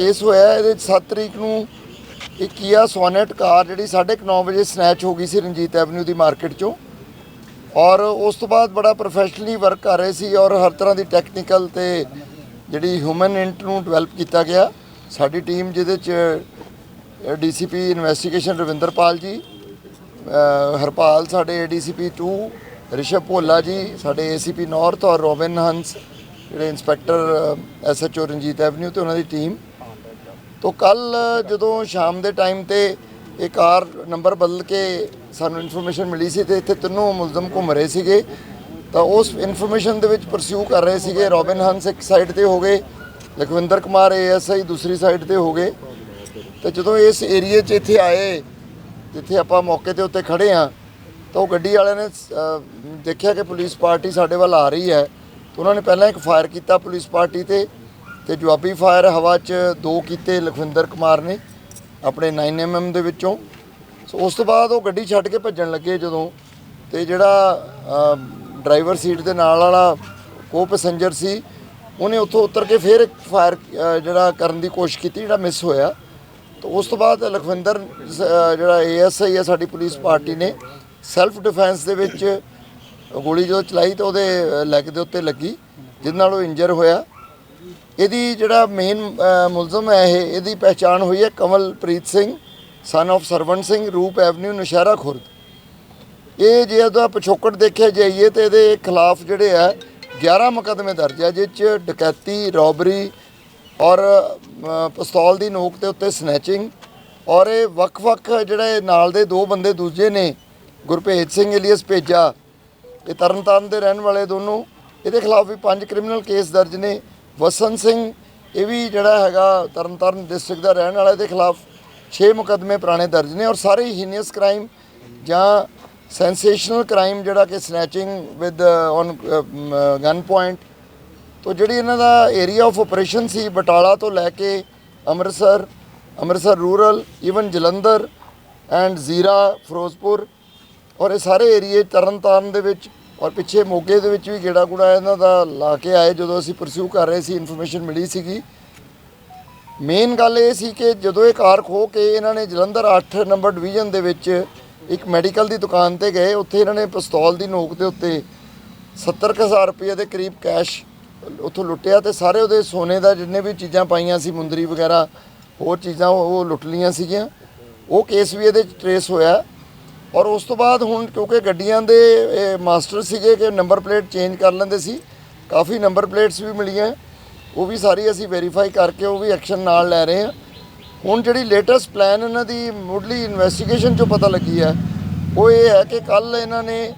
Case ਹੋਇਆ ਇਹਦੇ 'ਚ 7 ਤਰੀਕ ਨੂੰ ਇੱਕ ਕੀਆ ਸੋਨੇਟ ਕਾਰ ਜਿਹੜੀ 9:30 ਵਜੇ ਸਨੈਚ ਹੋ ਗਈ ਸੀ ਰਣਜੀਤ ਐਵਨਿਊ ਦੀ ਮਾਰਕੀਟ ਚੋਂ। ਔਰ ਉਸ ਤੋਂ ਬਾਅਦ ਬੜਾ ਪ੍ਰੋਫੈਸ਼ਨਲੀ ਵਰਕ ਕਰ ਰਹੇ ਸੀ ਔਰ ਹਰ ਤਰ੍ਹਾਂ ਦੀ ਟੈਕਨੀਕਲ ਤੇ ਜਿਹੜੀ ਹਿਊਮਨ ਇੰਟ ਨੂੰ ਡਿਵੈਲਪ ਕੀਤਾ ਗਿਆ। ਸਾਡੀ ਟੀਮ ਜਿਹਦੇ ਚ ਡੀਸੀਪੀ ਇਨਵੈਸਟੀਗੇਸ਼ਨ ਰਵਿੰਦਰਪਾਲ ਜੀ ਹਰਪਾਲ ਸਾਡੇ ਏਡੀਸੀਪੀ 2 ਰਿਸ਼ਵ ਭੋਲਾ ਜੀ, ਸਾਡੇ ਏਸੀਪੀ ਨਾਰਥ ਔਰ ਰੋਬਿਨ ਹੰਸ, ਜਿਹੜੇ ਇੰਸਪੈਕਟਰ ਐਸਐਚਓ ਰਣਜੀਤ ਐਵਨਿਊ ਤੇ ਉਹਨਾਂ ਦੀ ਟੀਮ ਤੋਂ ਕੱਲ ਜਦੋਂ ਸ਼ਾਮ ਦੇ ਟਾਈਮ ਤੇ ਇਹ ਕਾਰ ਨੰਬਰ ਬਦਲ ਕੇ ਸਾਨੂੰ ਇਨਫੋਰਮੇਸ਼ਨ ਮਿਲੀ ਸੀ ਤੇ ਇੱਥੇ ਤਿੰਨੋਂ ਮੁਲਜ਼ਮ ਘੁੰਮ ਰਹੇ ਸੀਗੇ, ਤਾਂ ਉਸ ਇਨਫੋਰਮੇਸ਼ਨ ਦੇ ਵਿੱਚ ਪਰਸਿਊ ਕਰ ਰਹੇ ਸੀਗੇ ਰੋਬਿਨ ਹੰਸ ਇੱਕ ਸਾਈਡ ਤੇ ਹੋ ਗਏ, ਲਖਵਿੰਦਰ ਕੁਮਾਰ ਏਐਸਆਈ ਦੂਸਰੀ ਸਾਈਡ ਤੇ ਹੋ ਗਏ। ਤੇ ਜਦੋਂ ਇਸ ਏਰੀਏ 'ਚ ਇੱਥੇ ਆਏ, ਜਿੱਥੇ ਆਪਾਂ ਮੌਕੇ ਤੇ ਉੱਤੇ ਖੜੇ ਆ ਤਾਂ ਉਹ ਗੱਡੀ ਵਾਲਿਆਂ ਨੇ ਦੇਖਿਆ ਕਿ ਪੁਲਿਸ ਪਾਰਟੀ ਸਾਡੇ ਵੱਲ ਆ ਰਹੀ ਹੈ। ਉਹਨਾਂ ਨੇ ਪਹਿਲਾਂ ਇੱਕ ਫਾਇਰ ਕੀਤਾ ਪੁਲਿਸ ਪਾਰਟੀ ਤੇ ਤੇ ਜਵਾਬੀ ਫਾਇਰ ਹਵਾ 'ਚ ਦੋ ਕੀਤੇ ਲਖਵਿੰਦਰ ਕੁਮਾਰ ਨੇ, ਆਪਣੇ 9mm ਦੇ ਵਿੱਚੋਂ। ਸੋ ਉਸ ਤੋਂ ਬਾਅਦ ਉਹ ਗੱਡੀ ਛੱਡ ਕੇ ਭੱਜਣ ਲੱਗੇ ਜਦੋਂ, ਤੇ ਜਿਹੜਾ ਡਰਾਈਵਰ ਸੀਟ ਦੇ ਨਾਲ ਵਾਲਾ ਕੋ ਪੈਸੇਂਜਰ ਸੀ, ਉਹਨੇ ਉੱਥੋਂ ਉਤਰ ਕੇ ਫਿਰ ਇੱਕ ਫਾਇਰ ਜਿਹੜਾ ਕਰਨ ਦੀ ਕੋਸ਼ਿਸ਼ ਕੀਤੀ, ਜਿਹੜਾ ਮਿਸ ਹੋਇਆ। ਤਾਂ ਉਸ ਤੋਂ ਬਾਅਦ ਲਖਵਿੰਦਰ, ਸ- ਅਹ ਜਿਹੜਾ ਏਐਸਆਈ ਹੈ ਸਾਡੀ ਪੁਲਿਸ ਪਾਰਟੀ ਨੇ, ਸੈਲਫ ਡਿਫੈਂਸ ਦੇ ਵਿੱਚ ਗੋਲੀ ਜਦੋਂ ਚਲਾਈ ਤਾਂ ਉਹਦੇ ਲੈਗ ਦੇ ਉੱਤੇ ਲੱਗੀ ਜਿਸ ਨਾਲ ਉਹ ਇੰਜਰ ਹੋਇਆ। ਇਹਦੀ ਜਿਹੜਾ ਮੇਨ ਮੁਲਜ਼ਮ ਹੈ ਇਹ ਇਹਦੀ ਪਹਿਚਾਣ ਹੋਈ ਹੈ ਕਮਲਪ੍ਰੀਤ ਸਿੰਘ ਸਨ of Sarwan Singh Roop avenue Naushera Khurd. ਇਹ ਜੇ ਉਹਦਾ ਪਿਛੋਕੜ ਦੇਖਿਆ ਜਾਈਏ ਤੇ ਇਹਦੇ ਖਿਲਾਫ ਜਿਹੜੇ ਆ 11 ਮੁਕੱਦਮੇ ਦਰਜ ਹੈ ਜਿਸ ਚ ਡਕੈਤੀ ਰੋਬਰੀ ਔਰ ਅ, ਪਿਸਤੌਲ ਦੀ ਨੋਕ ਦੇ ਉੱਤੇ ਸਨੈਚਿੰਗ ਔਰ ਇਹ ਵੱਖ-ਵੱਖ ਜਿਹੜੇ ਨਾਲ ਦੇ ਦੋ ਬੰਦੇ ਦੂਜੇ ਨੇ ਗੁਰਭੇਜ ਸਿੰਘ ਇਲੀਅਸ ਭੇਜਾ। ਇਹ ਤਰਨਤਾਰਨ ਦੇ ਰਹਿਣ ਵਾਲੇ ਦੋਨੋਂ ਇਹਦੇ ਖਿਲਾਫ ਵੀ ਪੰਜ ਕ੍ਰਿਮੀਨਲ ਕੇਸ ਦਰਜ ਨੇ। ਵਸਨ ਸਿੰਘ, ਇਹ ਵੀ ਜਿਹੜਾ ਹੈਗਾ ਤਰਨਤਾਰਨ ਡਿਸਟ੍ਰਿਕਟ ਦਾ ਰਹਿਣ ਵਾਲਾ ਦੇ ਖਿਲਾਫ 6 ਮੁਕੱਦਮੇ ਪੁਰਾਣੇ ਦਰਜ ਨੇ ਔਰ ਸਾਰੇ ਹੀਨੀਅਸ ਕ੍ਰਾਈਮ ਜਾਂ ਸੈਂਸੇਸ਼ਨਲ ਕ੍ਰਾਈਮ ਜਿਹੜਾ ਕਿ snatching with on gun point ਤੋਂ ਜਿਹੜੀ ਇਹਨਾਂ ਦਾ ਏਰੀਆ ਆਫ ਆਪਰੇਸ਼ਨ ਸੀ, ਬਟਾਲਾ ਤੋਂ ਲੈ ਕੇ Amritsar Amritsar rural even Jalandhar and Zira, Ferozepur ਔਰ ਇਹ ਸਾਰੇ ਏਰੀਏ ਤਰਨਤਾਰਨ ਦੇ ਵਿੱਚ ਔਰ ਪਿੱਛੇ ਮੋਗੇ ਦੇ ਵਿੱਚ ਵੀ ਗੇੜਾ ਗੁੜਾ ਇਹਨਾਂ ਦਾ ਲਾ ਕੇ ਆਏ ਜਦੋਂ ਅਸੀਂ ਪਰਸਿਊ ਕਰ ਰਹੇ ਸੀ ਇਨਫੋਰਮੇਸ਼ਨ ਮਿਲੀ ਸੀਗੀ। ਮੇਨ ਗੱਲ ਇਹ ਸੀ ਕਿ ਜਦੋਂ ਇਹ ਕਾਰ ਖੋ ਕੇ ਇਹਨਾਂ ਨੇ ਜਲੰਧਰ 8 ਨੰਬਰ ਡਿਵੀਜ਼ਨ ਦੇ ਵਿੱਚ ਇੱਕ ਮੈਡੀਕਲ ਦੀ ਦੁਕਾਨ ਤੇ ਗਏ, ਉੱਥੇ ਇਹਨਾਂ ਨੇ ਪਿਸਤੌਲ ਦੀ ਨੋਕ ਦੇ ਉੱਤੇ 70000 ਰੁਪਏ ਦੇ ਕਰੀਬ ਕੈਸ਼ ਉੱਥੋਂ ਲੁੱਟਿਆ ਤੇ ਸਾਰੇ ਉਹਦੇ ਸੋਨੇ ਦਾ ਜਿੰਨੇ ਵੀ ਚੀਜ਼ਾਂ ਪਾਈਆਂ ਸੀ, ਮੁੰਦਰੀ ਵਗੈਰਾ, ਹੋਰ ਚੀਜ਼ਾਂ ਉਹ ਲੁੱਟ ਲੀਆਂ ਸੀਗੀਆਂ। ਉਹ ਕੇਸ ਵੀ ਇਹਦੇ ਚ ਟਰੇਸ ਹੋਇਆ। ਔਰ ਉਸ ਤੋਂ ਬਾਅਦ ਹੁਣ ਕਿਉਂਕਿ ਗੱਡੀਆਂ ਦੇ ਮਾਸਟਰ ਸੀਗੇ ਕਿ ਨੰਬਰ ਪਲੇਟ ਚੇਂਜ ਕਰ ਲੈਂਦੇ ਸੀ। ਕਾਫੀ ਨੰਬਰ ਪਲੇਟਸ ਵੀ ਮਿਲੀਆਂ। ਉਹ ਵੀ ਸਾਰੀ ਅਸੀਂ ਵੈਰੀਫਾਈ ਕਰਕੇ ਉਹ ਵੀ ਐਕਸ਼ਨ ਨਾਲ ਲੈ ਰਹੇ ਹਾਂ। ਹੁਣ ਜਿਹੜੀ ਲੇਟੈਸਟ ਪਲਾਨ ਇਹਨਾਂ ਦੀ ਮੁੱਢਲੀ ਇਨਵੈਸਟੀਗੇਸ਼ਨ ਚੋਂ ਪਤਾ ਲੱਗੀ ਹੈ, ਉਹ ਇਹ ਹੈ ਕਿ ਕੱਲ ਇਹਨਾਂ ਨੇ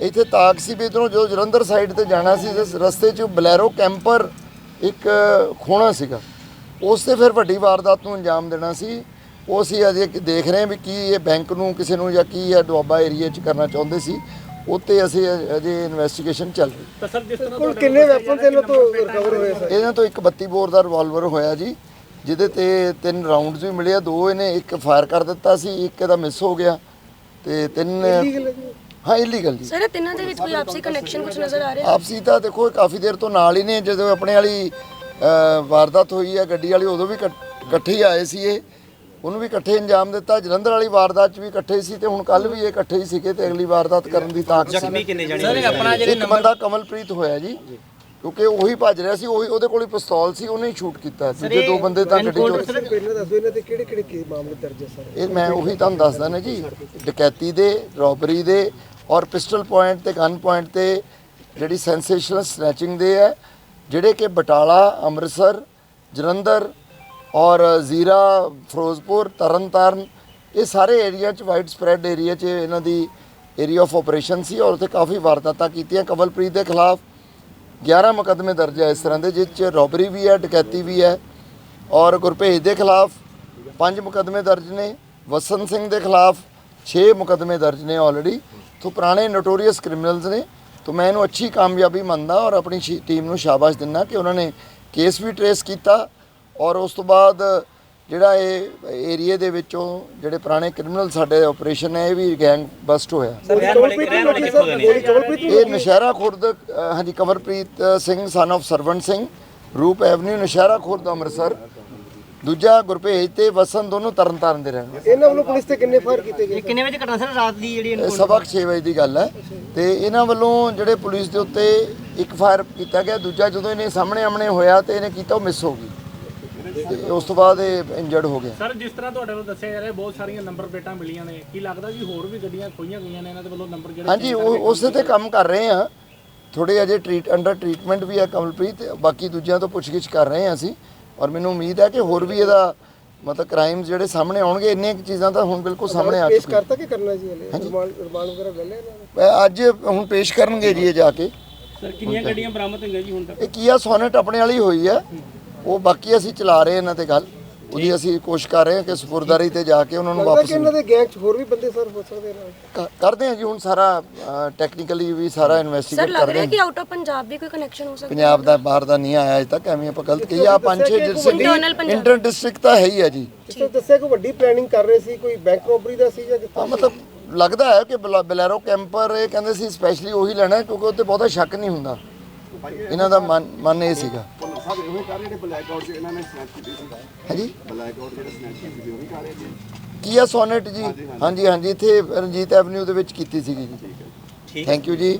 ਇੱਥੇ ਤਾਕ ਸੀ ਵੀ ਇੱਧਰੋਂ ਜੋ ਜਲੰਧਰ ਸਾਈਡ ਤੇ ਜਾਣਾ ਸੀ ਤੇ ਰਸਤੇ 'ਚ ਬਲੈਰੋ ਕੈਂਪਰ ਇੱਕ ਖੋਣਾ ਸੀਗਾ। ਉਸ ਤੇ ਫਿਰ ਵੱਡੀ ਵਾਰਦਾਤ ਨੂੰ ਅੰਜਾਮ ਦੇਣਾ ਸੀ। ਉਹ ਅਸੀਂ ਅਜੇ ਦੇਖ ਰਹੇ ਹਾਂ ਵੀ ਕੀ ਇਹ ਬੈਂਕ ਨੂੰ ਕਿਸੇ ਨੂੰ ਜਾਂ ਕੀ ਹੈ ਦੁਆਬਾ ਏਰੀਆ 'ਚ ਕਰਨਾ ਚਾਹੁੰਦੇ ਸੀ ਉੱਤੇ ਅਸੀਂ ਅਜੇ ਇਨਵੈਸਟੀਗੇਸ਼ਨ ਚੱਲ ਰਹੀ। ਤਾਂ ਸਰ ਜਿਸ ਤਰ੍ਹਾਂ ਕੋਲ ਕਿੰਨੇ ਵੈਪਨ ਤੇ ਇਹਨਾਂ ਤੋਂ ਰਿਕਵਰ ਹੋਏ ਸਰ? ਇਹਨਾਂ ਤੋਂ ਇੱਕ 32 ਬੋਰ ਦਾ ਰਿਵਾਲਵਰ ਹੋਇਆ ਜੀ ਜਿਹਦੇ ਤੇ ਤਿੰਨ ਰਾਉਂਡਸ ਵੀ ਮਿਲੇ ਆ ਦੋ ਇਹਨੇ ਇੱਕ ਫਾਇਰ ਕਰ ਦਿੱਤਾ ਸੀ ਇੱਕ ਇਹਦਾ ਮਿਸ ਹੋ ਗਿਆ ਤੇ ਤਿੰਨ ਹਾਂ ਇਲੀਗਲ ਜੀ। ਸਰ ਇਹ ਤਿੰਨਾਂ ਦੇ ਵਿੱਚ ਕੋਈ ਆਪਸੀ ਕਨੈਕਸ਼ਨ ਕੁਝ ਨਜ਼ਰ ਆ ਰਿਹਾ? ਆਪਸੀ ਤਾਂ ਦੇਖੋ ਇਹ ਕਾਫੀ ਦੇਰ ਤੋਂ ਨਾਲ ਹੀ ਨੇ ਜਦੋਂ ਆਪਣੇ ਵਾਲੀ ਵਾਰਦਾਤ ਹੋਈ ਹੈ ਗੱਡੀ ਵਾਲੀ ਉਦੋਂ ਵੀ ਇਕੱਠ- ਇਕੱਠੇ ਹੀ ਆਏ ਸੀ ਇਹ। ਉਹਨੂੰ ਵੀ ਇਕੱਠੇ ਅੰਜਾਮ ਦਿੱਤਾ ਜਲੰਧਰ ਵਾਲੀ ਵਾਰਦਾਤ 'ਚ ਵੀ ਇਕੱਠੇ ਸੀ ਤੇ ਹੁਣ ਕੱਲ ਵੀ ਇਹ ਇਕੱਠੇ ਹੀ ਸੀਗੇ ਤੇ ਅਗਲੀ ਵਾਰਦਾਤ ਕਰਨ ਦੀ ਤਾਕਤ ਸੀ ਜ਼ਖਮੀ ਕਿੰਨੇ ਜਾਣੇ ਸਰ ਇਹ ਆਪਣਾ ਜਿਹੜੇ ਇੱਕ ਬੰਦਾ ਕਮਲਪ੍ਰੀਤ ਹੋਇਆ ਜੀ ਕਿਉਂਕਿ ਉਹੀ ਭੱਜ ਰਿਹਾ ਸੀ ਉਹੀ ਉਹਦੇ ਕੋਲ ਹੀ ਪਿਸਤੌਲ ਸੀ ਉਹਨੇ ਹੀ ਸ਼ੂਟ ਕੀਤਾ ਦੂਜੇ ਦੋ ਬੰਦੇ ਤਾਂ ਗੱਡੀ ਚੋਂ ਪਹਿਲਾਂ ਦੱਸੋ ਇਹਨਾਂ ਤੇ ਕਿਹੜੇ ਕਿਹੜੇ ਕੀ ਮਾਮਲੇ ਦਰਜ ਸਰ? ਇਹ ਮੈਂ ਉਹੀ ਤੁਹਾਨੂੰ ਦੱਸਦਾ ਨਾ ਜੀ ਡਕੈਤੀ ਦੇ ਰੋਬਰੀ ਦੇ ਔਰ ਪਿਸਟਲ ਪੁਆਇੰਟ ਤੇ ਗਨ ਪੁਆਇੰਟ ਤੇ ਜਿਹੜੀ ਸੈਂਸੇਸ਼ਨਲ ਸਨੈਚਿੰਗ ਦੇ ਹੈ ਜਿਹੜੇ ਕਿ ਬਟਾਲਾ ਅੰਮ੍ਰਿਤਸਰ ਜਲੰਧਰ ਔਰ ਜ਼ੀਰਾ, ਫਿਰੋਜ਼ਪੁਰ, ਤਰਨਤਾਰਨ, ਇਹ ਸਾਰੇ ਏਰੀਆ 'ਚ ਵਾਈਡ ਸਪਰੈਡ ਏਰੀਆ 'ਚ ਇਹਨਾਂ ਦੀ ਏਰੀਆ ਆਫ ਆਪਰੇਸ਼ਨ ਸੀ ਔਰ ਉੱਥੇ ਕਾਫੀ ਵਾਰਦਾਤਾਂ ਕੀਤੀਆਂ। ਕਵਲਪ੍ਰੀਤ ਦੇ ਖਿਲਾਫ 11 ਮੁਕੱਦਮੇ ਦਰਜ ਹੈ ਇਸ ਤਰ੍ਹਾਂ ਦੇ, ਜਿਸ 'ਚ ਰੋਬਰੀ ਵੀ ਹੈ, ਡਕੈਤੀ ਵੀ ਹੈ ਔਰ ਗੁਰਭੇਜ ਦੇ ਖਿਲਾਫ ਪੰਜ ਮੁਕੱਦਮੇ ਦਰਜ ਨੇ ਵਸਨ ਸਿੰਘ ਦੇ ਖਿਲਾਫ 6 ਮੁਕੱਦਮੇ ਦਰਜ ਨੇ ਆਲਰੇਡੀ ਤੋਂ ਪੁਰਾਣੇ ਨੋਟੋਰੀਅਸ ਕ੍ਰਿਮੀਨਲਸ ਨੇ। ਤੋਂ ਮੈਂ ਇਹਨੂੰ ਅੱਛੀ ਕਾਮਯਾਬੀ ਮੰਨਦਾ ਔਰ ਆਪਣੀ ਟੀਮ ਨੂੰ ਸ਼ਾਬਾਸ਼ ਦਿੰਦਾ ਕਿ ਉਹਨਾਂ ਨੇ ਕੇਸ ਵੀ ਟਰੇਸ ਕੀਤਾ। ਔਰ ਉਸ ਤੋਂ ਬਾਅਦ ਜਿਹੜਾ ਇਹ ਏਰੀਏ ਦੇ ਵਿੱਚੋਂ ਜਿਹੜੇ ਪੁਰਾਣੇ ਕ੍ਰਿਮੀਨਲ ਸਾਡੇ ਆਪਰੇਸ਼ਨ ਹੈ ਇਹ ਵੀ ਗੈਂਗ ਬਸਟ ਹੋਇਆ ਨੇ ਇਹ ਨਸ਼ਹਿਰਾ ਖੁਰਦ ਹਾਂਜੀ ਕਮਰਪ੍ਰੀਤ ਸਿੰਘ ਸਨ of Sarwan Singh Roop avenue Naushera Khurd Amritsar. ਦੂਜਾ ਗੁਰਭੇਜ ਤੇ ਵਸਨ ਦੋਨੋਂ ਤਰਨ ਤਾਰਨ ਦੇ ਰਹਿਣ। ਇਹਨਾਂ ਵੱਲੋਂ ਪੁਲਿਸ ਤੇ ਕਿੰਨੇ ਫਾਇਰ ਕੀਤੇ ਗਏ? ਕਿੰਨੇ ਵਜੇ ਘਟਨਾ ਸਰ? ਰਾਤ ਦੀ ਜਿਹੜੀ ਇਹ ਸਵਾ ਕੁ ਛੇ ਵਜੇ ਦੀ ਗੱਲ ਹੈ। ਤੇ ਇਹਨਾਂ ਵੱਲੋਂ ਜਿਹੜੇ ਪੁਲਿਸ ਦੇ ਉੱਤੇ ਇੱਕ ਫਾਇਰ ਕੀਤਾ ਗਿਆ ਦੂਜਾ ਜਦੋਂ ਇਹਨੇ ਸਾਹਮਣੇ ਆਮਣੇ ਹੋਇਆ ਤੇ ਇਹਨੇ ਕੀਤਾ ਉਹ ਮਿਸ ਹੋ ਗਈ। ਤੇ ਉਸ ਤੋਂ ਬਾਅਦ ਇਹ ਇੰਜਰਡ ਹੋ ਗਿਆ। ਸਰ ਜਿਸ ਤਰ੍ਹਾਂ ਤੁਹਾਡੇ ਵੱਲੋਂ ਦੱਸਿਆ ਜਾ ਰਿਹਾ ਬਹੁਤ ਸਾਰੀਆਂ ਨੰਬਰ ਪਲੇਟਾਂ ਮਿਲੀਆਂ ਨੇ। ਕੀ ਲੱਗਦਾ ਜੀ ਹੋਰ ਵੀ ਗੱਡੀਆਂ ਖੋਈਆਂ ਗਈਆਂ ਨੇ ਇਹਨਾਂ ਦੇ ਵੱਲੋਂ ਨੰਬਰ ਜਿਹੜੇ ਹਾਂਜੀ ਉਹ ਉਸੇ ਤੇ ਕੰਮ ਕਰ ਰਹੇ ਆ ਥੋੜੇ ਅਜੇ ਟ੍ਰੀਟ ਅੰਡਰ ਟ੍ਰੀਟਮੈਂਟ ਵੀ ਹੈ ਕਮਲਪ੍ਰੀਤ ਬਾਕੀ ਦੂਜਿਆਂ ਤੋਂ ਪੁੱਛਗਿੱਛ ਕਰ ਰਹੇ ਆ ਅਸੀਂ। ਔਰ ਮੈਨੂੰ ਉਮੀਦ ਹੈ ਕਿ ਹੋਰ ਵੀ ਇਹਦਾ ਮਤਲਬ ਕ੍ਰਾਈਮਸ ਜਿਹੜੇ ਸਾਹਮਣੇ ਆਉਣਗੇ ਇੰਨੀਆਂ ਕੁ ਚੀਜ਼ਾਂ ਤਾਂ ਹੁਣ ਬਿਲਕੁਲ ਸਾਹਮਣੇ ਆ ਪੇਸ਼ ਚੁੱਕੀਆਂ। ਕਰਤਾ ਕਿ ਕਰਨਾ ਜੀ ਹਲੇ? ਰਿਮਾਂਡ ਰਿਮਾਂਡ ਵਗੈਰਾ ਲੈ ਲਿਆ ਅੱਜ ਹੁਣ ਪੇਸ਼ ਕਰਨਗੇ ਜੀ ਇਹ ਜਾ ਕੇ। ਸਰ ਕਿੰਨੀਆਂ ਗੱਡੀਆਂ ਬਰਾਮਦ ਹੋਈਆਂ ਜੀ ਹੁਣ ਤੱਕ? ਇਹ ਕੀਆ ਸੋਨਟ ਆਪਣੇ ਵਾਲੀ ਹੋਈ ਹੈ। ਉਹ ਬਾਕੀ ਅਸੀਂ ਚਲਾ ਰਹੇ ਇਹਨਾਂ ਤੇ ਗੱਲ। ਉਹਦੀ ਅਸੀਂ ਕੋਸ਼ਿਸ਼ ਕਰ ਰਹੇ ਹਾਂ ਕਿ ਸਪੁਰਦਾਰੀ ਤੇ ਜਾ ਕੇ ਉਹਨਾਂ ਨੂੰ ਲੱਗਦਾ ਵਾਪਸ ਕਿ ਇਹਨਾਂ ਦੇ ਗੈਂਗ 'ਚ ਹੋਰ ਵੀ ਬੰਦੇ ਸਰ ਹੋ ਸਕਦੇ ਨੇ। ਕ- ਕਰਦੇ ਹਾਂ ਜੀ ਹੁਣ ਸਾਰਾ ਟੈਕਨੀਕਲੀ ਵੀ ਸਾਰਾ ਸਰ ਇਨਵੈਸਟੀਗੇਟ ਲੱਗ ਕਰ ਰਿਹਾ ਰਹੇ ਹਾਂ। ਕਿ ਆਊਟ ਆਫ ਪੰਜਾਬ ਵੀ ਕੋਈ ਕਨੈਕਸ਼ਨ ਹੋ ਸਕਦਾ? ਪੰਜਾਬ ਦਾ ਬਾਹਰ ਦਾ ਨਹੀਂ ਆਇਆ ਅਜੇ ਤੱਕ ਐਵੇਂ ਆਪਾਂ ਗਲਤ ਕਹੀ ਆ ਪੰਜ ਛੇ ਡਿਸਟ੍ਰਿਕਟ ਪੰਜਾਬ। ਇੰਟਰ ਡਿਸਟ੍ਰਿਕਟ ਤਾਂ ਹੈ ਹੀ ਆ ਜੀ। ਤਰ੍ਹਾਂ ਦੱਸਿਆ ਕਿ ਵੱਡੀ ਪਲੈਨਿੰਗ ਕਰ ਰਹੇ ਸੀ ਕੋਈ ਬੈਂਕ ਰੋਬਰੀ ਦਾ ਸੀ ਜਾਂ ਹਾਂ ਮਤਲਬ ਲੱਗਦਾ ਹੈ ਕਿ ਬਲਾ- ਬਲੈਰੋ ਕੈਂਪਰ ਇਹ ਕਹਿੰਦੇ ਸੀ ਸਪੈਸ਼ਲੀ ਉਹੀ ਲੈਣਾ ਹੈ ਕਿਉਂਕਿ ਉੱਤੇ ਬਹੁਤਾ ਸ਼ੱਕ ਨਹੀਂ ਹੁੰਦਾ। ਇਹਨਾਂ ਦਾ ਮਨ ਮਨ ਇਹ ਸੀਗਾ। ਸਭ ਇਹੋ ਹੀ ਕਰ ਰਹੇ ਜਿਹੜੇ ਬਲੈਕ ਆਊਟ ਇਹਨਾਂ ਨੇ ਸਨੈਚ ਕੀਤੀ ਸੀ। ਹਾਂਜੀ? ਬਲੈਕ ਆਊਟ ਜਿਹੜੇ ਸਨੈਚ ਕੀਤੀ ਸੀ ਉਹ ਵੀ ਕਰ ਰਹੇ ਸੀ ਕੀਆ ਸੋਨਟ ਜੀ? ਹਾਂਜੀ ਹਾਂਜੀ। ਇੱਥੇ ਰਣਜੀਤ ਐਵਨਿਊ ਦੇ ਵਿੱਚ ਕੀਤੀ ਸੀਗੀ ਜੀ। ਥੈਂਕ ਯੂ ਜੀ।